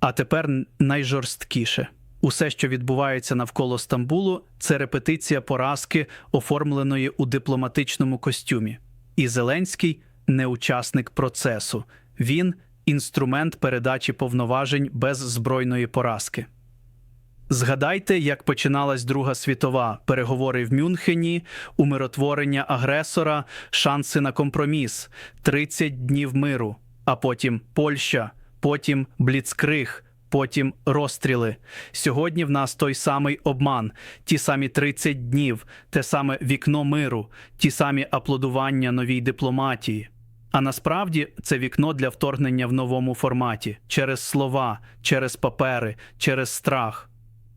А тепер найжорсткіше. Усе, що відбувається навколо Стамбулу, це репетиція поразки, оформленої у дипломатичному костюмі. І Зеленський не учасник процесу. Він інструмент передачі повноважень без збройної поразки. Згадайте, як починалась Друга світова, переговори в Мюнхені, умиротворення агресора, шанси на компроміс, 30 днів миру, а потім Польща, потім Бліцкриг, потім розстріли. Сьогодні в нас той самий обман, ті самі 30 днів, те саме вікно миру, ті самі аплодування новій дипломатії. А насправді це вікно для вторгнення в новому форматі через слова, через папери, через страх.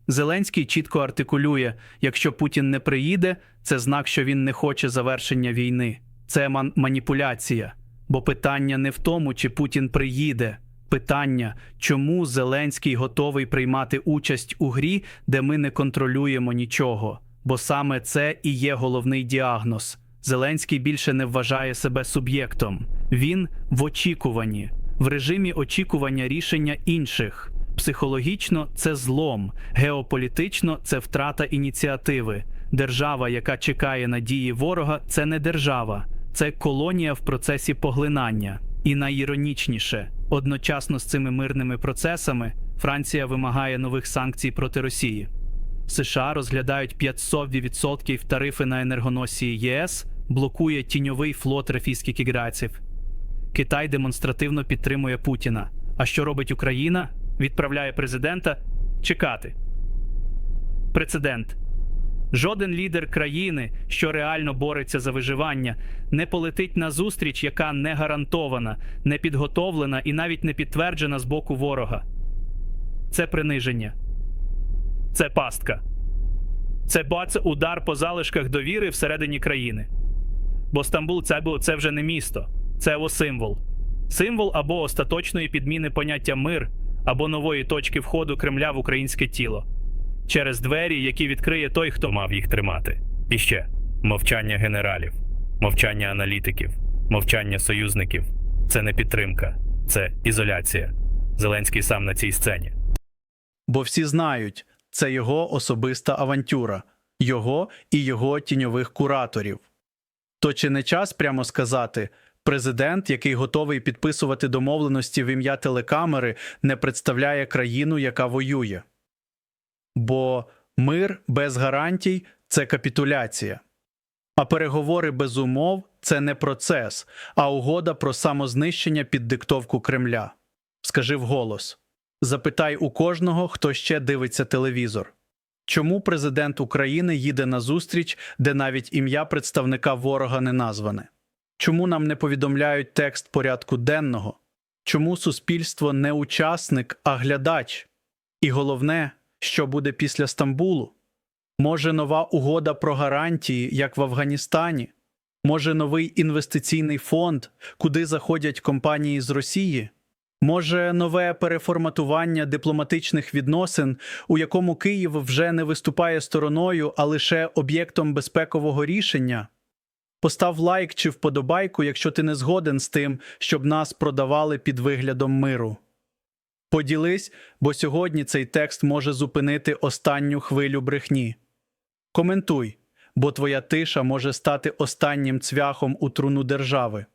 Зеленський чітко артикулює: якщо Путін не приїде, це знак, що він не хоче завершення війни. Це ман- маніпуляція. Бо питання не в тому, чи Путін приїде. Питання, чому Зеленський готовий приймати участь у грі, де ми не контролюємо нічого. Бо саме це і є головний діагноз. Зеленський більше не вважає себе суб'єктом. Він в очікуванні, в режимі очікування рішення інших. Психологічно це злом, геополітично це втрата ініціативи. Держава, яка чекає на дії ворога, це не держава, це колонія в процесі поглинання. І найіронічніше, одночасно з цими мирними процесами Франція вимагає нових санкцій проти Росії. США розглядають 500% тарифи на енергоносії ЄС, блокує тіньовий флот російських іграців. Китай демонстративно підтримує Путіна. А що робить Україна? Відправляє президента чекати. Прецедент. Жоден лідер країни, що реально бореться за виживання, не полетить на зустріч, яка не гарантована, не підготовлена і навіть не підтверджена з боку ворога. Це приниження. Це пастка. Це бац удар по залишках довіри всередині країни. Бо Стамбул це, це вже не місто, це його символ. Символ або остаточної підміни поняття мир, або нової точки входу Кремля в українське тіло через двері, які відкриє той, хто мав їх тримати. І ще мовчання генералів, мовчання аналітиків, мовчання союзників. Це не підтримка, це ізоляція. Зеленський сам на цій сцені. Бо всі знають, це його особиста авантюра, його і його тіньових кураторів. То чи не час прямо сказати, президент, який готовий підписувати домовленості в ім'я телекамери, не представляє країну, яка воює? Бо мир без гарантій це капітуляція. А переговори без умов це не процес, а угода про самознищення під диктовку Кремля. Скажи вголос. Запитай у кожного, хто ще дивиться телевізор. Чому президент України їде на зустріч, де навіть ім'я представника ворога не назване? Чому нам не повідомляють текст порядку денного? Чому суспільство не учасник, а глядач? І головне, що буде після Стамбулу? Може, нова угода про гарантії, як в Афганістані? Може, новий інвестиційний фонд, куди заходять компанії з Росії? Може, нове переформатування дипломатичних відносин, у якому Київ вже не виступає стороною, а лише об'єктом безпекового рішення? Постав лайк чи вподобайку, якщо ти не згоден з тим, щоб нас продавали під виглядом миру. Поділись, бо сьогодні цей текст може зупинити останню хвилю брехні. Коментуй, бо твоя тиша може стати останнім цвяхом у труну держави.